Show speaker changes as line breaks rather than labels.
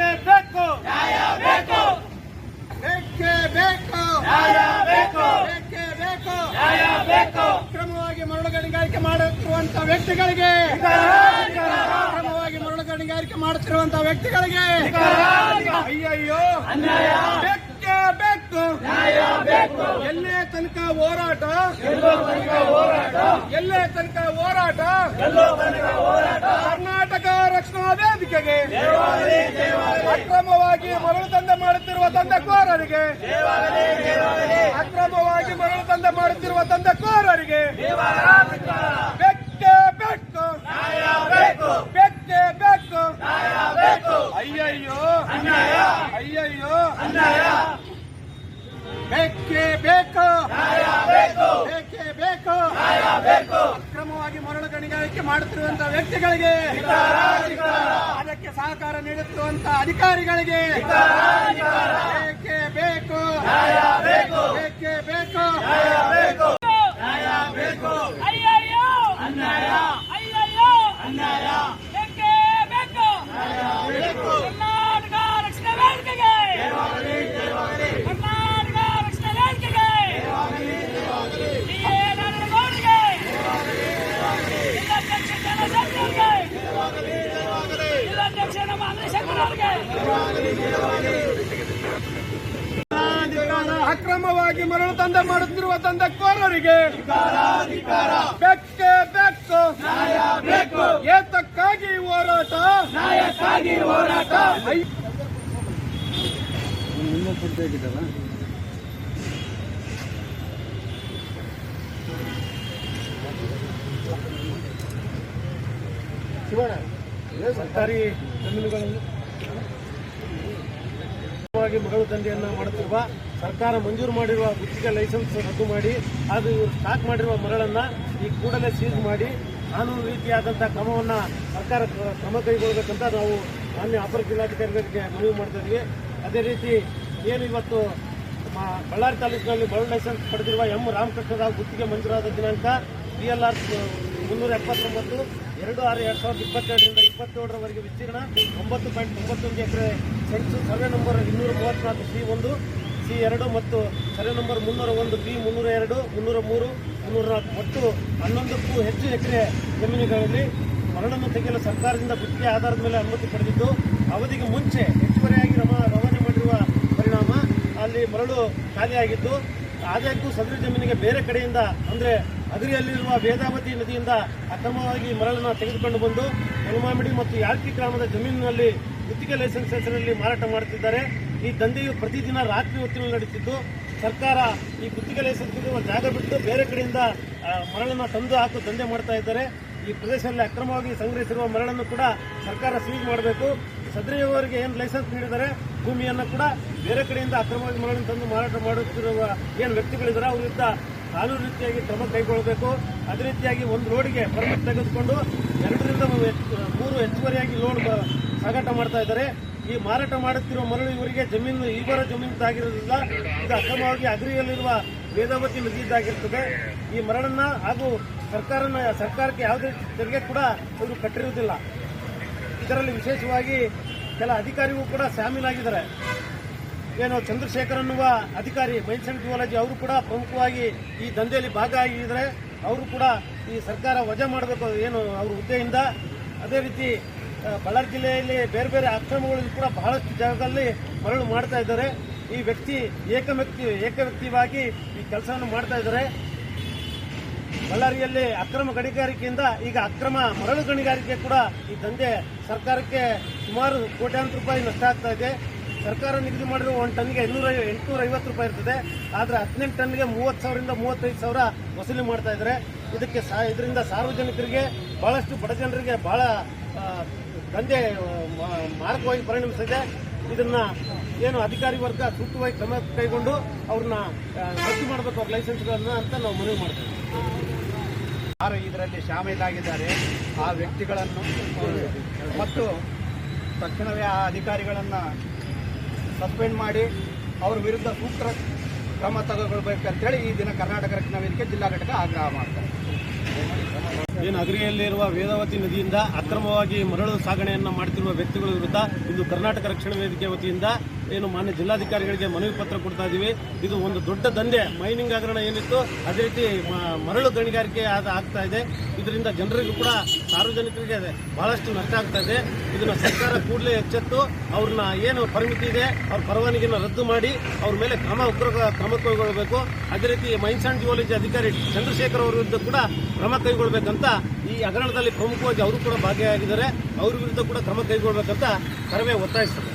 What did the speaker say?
ಬೇಕೇ ಬೇಕು
ನ್ಯಾಯ ಬೇಕು
ಬೇಕೇ ಬೇಕು
ನ್ಯಾಯ ಬೇಕು
ಬೇಕೇ ಬೇಕು
ನ್ಯಾಯ ಬೇಕು
ಅಕ್ರಮವಾಗಿ ಮರಳು ಗಣಿಗಾರಿಕೆ ಮಾಡುತ್ತಿರುವಂತ ವ್ಯಕ್ತಿಗಳಿಗೆ. ಅಕ್ರಮವಾಗಿ ಮರಳು ಗಣಿಗಾರಿಕೆ ಮಾಡುತ್ತಿರುವಂತ ವ್ಯಕ್ತಿಗಳಿಗೆ ಅಯ್ಯಯ್ಯೋ
ಅನ್ಯಾಯ
ಬೇಕೇ. ಬೇಕು
ನ್ಯಾಯ ಬೇಕು
ಎಲ್ಲೇ ತನಕ ಹೋರಾಟ.
ಎಲ್ಲೇ ತನಕ ಹೋರಾಟ.
ಕರ್ನಾಟಕ ರಕ್ಷಣಾ ವೇದಿಕೆಗೆ ಅಕ್ರಮವಾಗಿ ಮರಳು ತಂದೆ ಮಾಡುತ್ತಿರುವ ದಂಧೆಕೋರರಿಗೆ ಅಕ್ರಮವಾಗಿ ಮರಳು ದಂಧೆ ಮಾಡುತ್ತಿರುವ ದಂಧೆಕೋರರಿಗೆ
ಕೋರರಿಗೆ
ಬೆಕ್ಕೆ ಬೇಕು
ನ್ಯಾಯ ಬೇಕು.
ಬೆಕ್ಕೆ ಬೇಕು
ನ್ಯಾಯ ಬೇಕು.
ಅಯ್ಯಯ್ಯೋ.
ಅನ್ಯಾಯ.
ಅಯ್ಯಯ್ಯೋ.
ಅನ್ಯಾಯ.
ಬೆಕ್ಕೆ ಬೇಕು.
ನ್ಯಾಯ ಬೇಕು.
ಬೇಕೇ ಬೇಕು
ನ್ಯಾಯ ಬೇಕು
ಅಕ್ರಮವಾಗಿ ಮರಳು ಗಣಿಗಾರಿಕೆ ಮಾಡುತ್ತಿರುವಂತಹ ವ್ಯಕ್ತಿಗಳಿಗೆ. ಅದಕ್ಕೆ ಸಹಕಾರ ನೀಡುತ್ತಿರುವಂತಹ ಅಧಿಕಾರಿಗಳಿಗೆ
ಧಿಕ್ಕಾರ.
ಬೇಕೇ ಬೇಕು
ನ್ಯಾಯ ಬೇಕು
ಬೇಕೇ ಬೇಕು
ನ್ಯಾಯ ಬೇಕು ನ್ಯಾಯ ಬೇಕು
ಅಯ್ಯಯ್ಯೋ
ಅನ್ಯಾಯ
ಅಯ್ಯಯ್ಯೋ
ಅನ್ಯಾಯ
ಬೇಕೇ ಬೇಕು ಕರ್ನಾಟಕ ರಕ್ಷಣಾ ವೇದಿಕೆಗೆ ಕರ್ನಾಟಕ ರಕ್ಷಣಾ ವೇದಿಕೆಗೆ ಡಿ.ಎ. ನಾರಾಯಣಗೌಡರಿಗೆ ಜಿಲ್ಲಾಧ್ಯಕ್ಷ ಜನಶಕ್ತಿಯವರಿಗೆ ಜಿಲ್ಲಾಧ್ಯಕ್ಷ ನಮ್ಮ ಅಂದ್ರಶಂಕರ್ ಅವರಿಗೆ
ಅಕ್ರಮವಾಗಿ ಮರಳು ದಂಧೆ ಮಾಡುತ್ತಿರುವ ದಂಧೆಕೋರರಿಗೆ ಬೆಕ್ಕೆ ಬೆಕ್ಕು.
ಬೇಕು.
ಏತಕ್ಕಾಗಿ ಹೋರಾಟ?
ನ್ಯಾಯಕ್ಕಾಗಿ ಹೋರಾಟ.
ಶಿವಣ್ಣ ಸರ್ಕಾರಿ ಜಮೀನುಗಳನ್ನು ವಾಗಿ ಮರಳು ದಂಧೆಯನ್ನು ಮಾಡುತ್ತಿರುವ ಸರ್ಕಾರ ಮಂಜೂರು ಮಾಡಿರುವ ಗುತ್ತಿಗೆ ಲೈಸೆನ್ಸ್ ರದ್ದು ಮಾಡಿ, ಅದು ಇವರು ಸ್ಟಾಕ್ ಮಾಡಿರುವ ಮರಳನ್ನು ಈ ಕೂಡಲೇ ಸೀಸ್ ಮಾಡಿ ಕಾನೂನು ರೀತಿಯಾದಂಥ ಕ್ರಮವನ್ನು ಸರ್ಕಾರ ಕ್ರ- ಕ್ರಮ ಕೈಗೊಳ್ಳಬೇಕಂತ ನಾವು ಮಾನ್ಯ ಅಪರ ಜಿಲ್ಲಾಧಿಕಾರಿಗಳಿಗೆ ಮನವಿ ಮಾಡ್ತಾ ಅದೇ ರೀತಿ ಏನು ಇವತ್ತು ಬಳ್ಳಾರಿ ತಾಲೂಕಿನಲ್ಲಿ ಮರಳು ಲೈಸೆನ್ಸ್ ಪಡೆದಿರುವ ಎಂ ರಾಮಕೃಷ್ಣರಾವ್ ಗುತ್ತಿಗೆ ಮಂಜೂರಾದ ದಿನಾಂಕ ಪಿ ಎಲ್ ಆರ್ ಮುನ್ನೂರ ಎಪ್ಪತ್ತೊಂಬತ್ತು ಎರಡು ಆರು, ಎರಡು ಸಾವಿರದ ಇಪ್ಪತ್ತೆರಡರಿಂದ ಇಪ್ಪತ್ತೇಳರವರೆಗೆ ವಿಸ್ತೀರ್ಣ ಒಂಬತ್ತು ಪಾಯಿಂಟ್ ತೊಂಬತ್ತೊಂದು ಎಕರೆ ಸೆನ್ಸು ಸರ್ವೆ ನಂಬರ್ ಇನ್ನೂರ ಮೂವತ್ತ್ನಾಲ್ಕು ಸಿ ಒಂದು, ಸಿ ಎರಡು ಮತ್ತು ಸರ್ವೆ ನಂಬರ್ ಮುನ್ನೂರ ಒಂದು, ಬಿ ಮುನ್ನೂರ ಎರಡು, ಮುನ್ನೂರ ಮೂರು, ಮುನ್ನೂರ ನಾಲ್ಕು. ಒಟ್ಟು ಹನ್ನೊಂದಕ್ಕೂ ಹೆಚ್ಚು ಎಕರೆ ಜಮೀನುಗಳಲ್ಲಿ ಮರಳನ್ನು ತೆಗೆಯಲು ಸರ್ಕಾರದಿಂದ ಗುತ್ತಿಗೆ ಆಧಾರದ ಮೇಲೆ ಅನುಮತಿ ಪಡೆದಿದ್ದು, ಅವಧಿಗೆ ಮುಂಚೆ ಹೆಚ್ಚುವರಿಯಾಗಿ ರಮ, ರವಾನೆ ಮಾಡಿರುವ ಪರಿಣಾಮ ಅಲ್ಲಿ ಮರಳು ಖಾಲಿಯಾಗಿದ್ದು ಆದಾಗ್ಯೂ ಸದರಿ ಜಮೀನಿಗೆ ಬೇರೆ ಕಡೆಯಿಂದ ಅಂದರೆ ಅಗರಿಯಲ್ಲಿರುವ ವೇದಾವತಿ ನದಿಯಿಂದ ಅಕ್ರಮವಾಗಿ ಮರಳನ್ನು ತೆಗೆದುಕೊಂಡು ಬಂದು ಹನುಮಾಮಿಡಿ ಮತ್ತು ಯಾಳ್ಕಿ ಗ್ರಾಮದ ಜಮೀನಿನಲ್ಲಿ ಗುತ್ತಿಗೆ ಲೈಸೆನ್ಸ್ ಹೆಸರಿನಲ್ಲಿ ಮಾರಾಟ ಮಾಡುತ್ತಿದ್ದಾರೆ. ಈ ದಂಧೆಯು ಪ್ರತಿದಿನ ರಾತ್ರಿ ಹೊತ್ತಿನಲ್ಲಿ ನಡೆಯುತ್ತಿದ್ದು, ಸರ್ಕಾರ ಈ ಗುತ್ತಿಗೆ ಲೈಸೆನ್ಸ್ ಜಾಗ ಬಿಟ್ಟು ಬೇರೆ ಕಡೆಯಿಂದ ಮರಳನ್ನು ತಂದು ಹಾಕು ದಂಧೆ ಮಾಡ್ತಾ ಇದ್ದಾರೆ. ಈ ಪ್ರದೇಶದಲ್ಲಿ ಅಕ್ರಮವಾಗಿ ಸಂಗ್ರಹಿಸಿರುವ ಮರಳನ್ನು ಕೂಡ ಸರ್ಕಾರ ಸೀಜ್ ಮಾಡಬೇಕು. ಸದರಿಯವರಿಗೆ ಏನು ಲೈಸೆನ್ಸ್ ನೀಡಿದ್ದಾರೆ ಭೂಮಿಯನ್ನು ಕೂಡ ಬೇರೆ ಕಡೆಯಿಂದ ಅಕ್ರಮವಾಗಿ ಮರಳನ್ನು ತಂದು ಮಾರಾಟ ಮಾಡುತ್ತಿರುವ ಏನು ವ್ಯಕ್ತಿಗಳಿದ್ದಾರೆ ಅವ್ರ ವಿರುದ್ಧ ಕಾನೂನು ರೀತಿಯಾಗಿ ಕ್ರಮ ಕೈಗೊಳ್ಳಬೇಕು. ಅದೇ ರೀತಿಯಾಗಿ ಒಂದು ರೋಡಿಗೆ ಪರ್ಮಿಟ್ ತೆಗೆದುಕೊಂಡು ಎರಡರಿಂದ ಮೂರು- ಹೆಚ್ಚುವರಿಯಾಗಿ ಲೋಡ್ ಸಾಗಾಟ ಮಾಡ್ತಾ ಇದ್ದಾರೆ. ಈ ಮಾರಾಟ ಮಾಡುತ್ತಿರುವ ಮರಳು ಇವರಿಗೆ ಜಮೀನು ಇವರ ಜಮೀನಿದ್ದಾಗಿರೋದಿಲ್ಲ ಇದು ಅಕ್ರಮವಾಗಿ ಅಗ್ರಿಯಲ್ಲಿರುವ ವೇದಾವತಿ ನದಿಯಿದ್ದಾಗಿರ್ತದೆ ಈ ಮರಳನ್ನ ಹಾಗೂ ಸರ್ಕಾರನ, ಸರ್ಕಾರಕ್ಕೆ ಯಾವುದೇ ತೆರಿಗೆ ಕೂಡ ಇವರು ಕಟ್ಟಿರುವುದಿಲ್ಲ. ಇದರಲ್ಲಿ ವಿಶೇಷವಾಗಿ ಕೆಲ ಅಧಿಕಾರಿಗಳು ಕೂಡ ಶಾಮೀಲಾಗಿದ್ದಾರೆ ಏನು ಚಂದ್ರಶೇಖರ್ ಅನ್ನುವ ಅಧಿಕಾರಿ ಮೈನ್ಸನ್ ಜುವಾಲಜಿ ಅವರು ಕೂಡ ಪ್ರಮುಖವಾಗಿ ಈ ದಂಧೆಯಲ್ಲಿ ಭಾಗಿಯಾಗಿದ್ದಾರೆ ಅವರು ಕೂಡ ಈ ಸರ್ಕಾರ ವಜಾ ಮಾಡಬೇಕು ಏನು ಅವ್ರ ಹುದ್ದೆಯಿಂದ. ಅದೇ ರೀತಿ ಬಳ್ಳಾರಿ ಜಿಲ್ಲೆಯಲ್ಲಿ ಬೇರೆ ಬೇರೆ ಅಕ್ರಮಗಳಲ್ಲಿ ಕೂಡ ಬಹಳಷ್ಟು ಜಾಗದಲ್ಲಿ ಮರಳು ಮಾಡ್ತಾ ಇದ್ದಾರೆ. ಈ ವ್ಯಕ್ತಿ ಏಕವ್ಯಕ್ತಿ ಏಕವ್ಯಕ್ತಿವಾಗಿ ಈ ಕೆಲಸವನ್ನು ಮಾಡ್ತಾ ಇದ್ದಾರೆ. ಬಳ್ಳಾರಿಯಲ್ಲಿ ಅಕ್ರಮ ಗಣಿಗಾರಿಕೆಯಿಂದ ಈಗ ಅಕ್ರಮ ಮರಳು ಗಣಿಗಾರಿಕೆ ಕೂಡ ಈ ದಂಧೆ ಸರ್ಕಾರಕ್ಕೆ ಸುಮಾರು ಕೋಟ್ಯಾಂತರ ರೂಪಾಯಿ ನಷ್ಟ ಆಗ್ತಾ ಇದೆ. ಸರ್ಕಾರ ನಿಗದಿ ಮಾಡಿರೋ ಒಂದು ಟನ್ಗೆ ಇನ್ನೂರ ಎಂಟುನೂರ ಐವತ್ತು ರೂಪಾಯಿ ಇರ್ತದೆ. ಆದರೆ ಹದಿನೆಂಟು ಟನ್ಗೆ ಮೂವತ್ತು ಸಾವಿರದಿಂದ ಮೂವತ್ತೈದು ಸಾವಿರ ವಸೂಲಿ ಮಾಡ್ತಾ ಇದ್ದಾರೆ. ಇದಕ್ಕೆ ಸಾ ಇದರಿಂದ ಸಾರ್ವಜನಿಕರಿಗೆ ಭಾಳಷ್ಟು ಬಡ ಜನರಿಗೆ ಭಾಳ ದಂಧೆ ಮಾರಕವಾಗಿ ಪರಿಣಮಿಸಿದೆ. ಇದನ್ನು ಏನು ಅಧಿಕಾರಿ ವರ್ಗ ಸೂಕ್ತವಾಗಿ ಕ್ರಮ ಕೈಗೊಂಡು ಅವ್ರನ್ನ ರದ್ದು ಮಾಡಬೇಕು ಅವ್ರ ಲೈಸೆನ್ಸ್ಗಳನ್ನು ಅಂತ ನಾವು ಮನವಿ ಮಾಡ್ತೇವೆ.
ಯಾರು ಇದರಲ್ಲಿ ಶಾಮೀಲಾಗಿದ್ದಾರೆ, ಆ ವ್ಯಕ್ತಿಗಳನ್ನು ಮತ್ತು ತಕ್ಷಣವೇ ಆ ಅಧಿಕಾರಿಗಳನ್ನು ಸಸ್ಪೆಂಡ್ ಮಾಡಿ ಅವ್ರ ವಿರುದ್ಧ ಸೂಕ್ತ ಕ್ರಮ ತಗೊಳ್ಬೇಕಂತೇಳಿ ಈ ದಿನ ಕರ್ನಾಟಕ ರಕ್ಷಣಾ ವೇದಿಕೆ ಜಿಲ್ಲಾ ಘಟಕ ಆಗ್ರಹ ಮಾಡ್ತಾರೆ.
ಏನು ನಗರಿಯಲ್ಲಿರುವ ವೇದಾವತಿ ನದಿಯಿಂದ ಅಕ್ರಮವಾಗಿ ಮರಳು ಸಾಗಣೆಯನ್ನು ಮಾಡುತ್ತಿರುವ ವ್ಯಕ್ತಿಗಳ ವಿರುದ್ಧ ಇಂದು ಕರ್ನಾಟಕ ರಕ್ಷಣಾ ವೇದಿಕೆ ವತಿಯಿಂದ ಏನು ಮಾನ್ಯ ಜಿಲ್ಲಾಧಿಕಾರಿಗಳಿಗೆ ಮನವಿ ಪತ್ರ ಕೊಡ್ತಾ ಇದ್ದೀವಿ ಇದು ಒಂದು ದೊಡ್ಡ ದಂಧೆ. ಮೈನಿಂಗ್ ಹಗರಣ ಏನಿತ್ತು, ಅದೇ ರೀತಿ ಮರಳು ಗಣಿಗಾರಿಕೆ ಆಗ್ತಾ ಇದೆ. ಇದರಿಂದ ಜನರಿಗೂ ಕೂಡ ಸಾರ್ವಜನಿಕರಿಗೆ ಬಹಳಷ್ಟು ನಷ್ಟ ಆಗ್ತಾ ಇದೆ. ಇದನ್ನು ಸರ್ಕಾರ ಕೂಡಲೇ ಎಚ್ಚೆತ್ತು. ಅವ್ರನ್ನ ಏನು ಪರಿಮಿತಿ ಇದೆ, ಅವ್ರ ಪರವಾನಗಿಯನ್ನು ರದ್ದು ಮಾಡಿ ಅವ್ರ ಮೇಲೆ ಕ್ರಮ ಉಗ್ರ ಕ್ರಮ ಕೈಗೊಳ್ಳಬೇಕು. ಅದೇ ರೀತಿ ಮೈನ್ಸ್ ಅಂಡ್ ಜಿಯಾಲಜಿ ಅಧಿಕಾರಿ ಚಂದ್ರಶೇಖರ್ ಅವರ ವಿರುದ್ಧ ಕೂಡ ಕ್ರಮ ಕೈಗೊಳ್ಳಬೇಕಂತ ಈ ಹಗರಣದಲ್ಲಿ ಪ್ರಮುಖವಾಗಿ ಅವರು ಕೂಡ ಭಾಗಿಯಾಗಿದ್ದಾರೆ. ಅವ್ರ ವಿರುದ್ಧ ಕೂಡ ಕ್ರಮ ಕೈಗೊಳ್ಳಬೇಕಂತ ಕರವೇ ಒತ್ತಾಯಿಸ್ತದೆ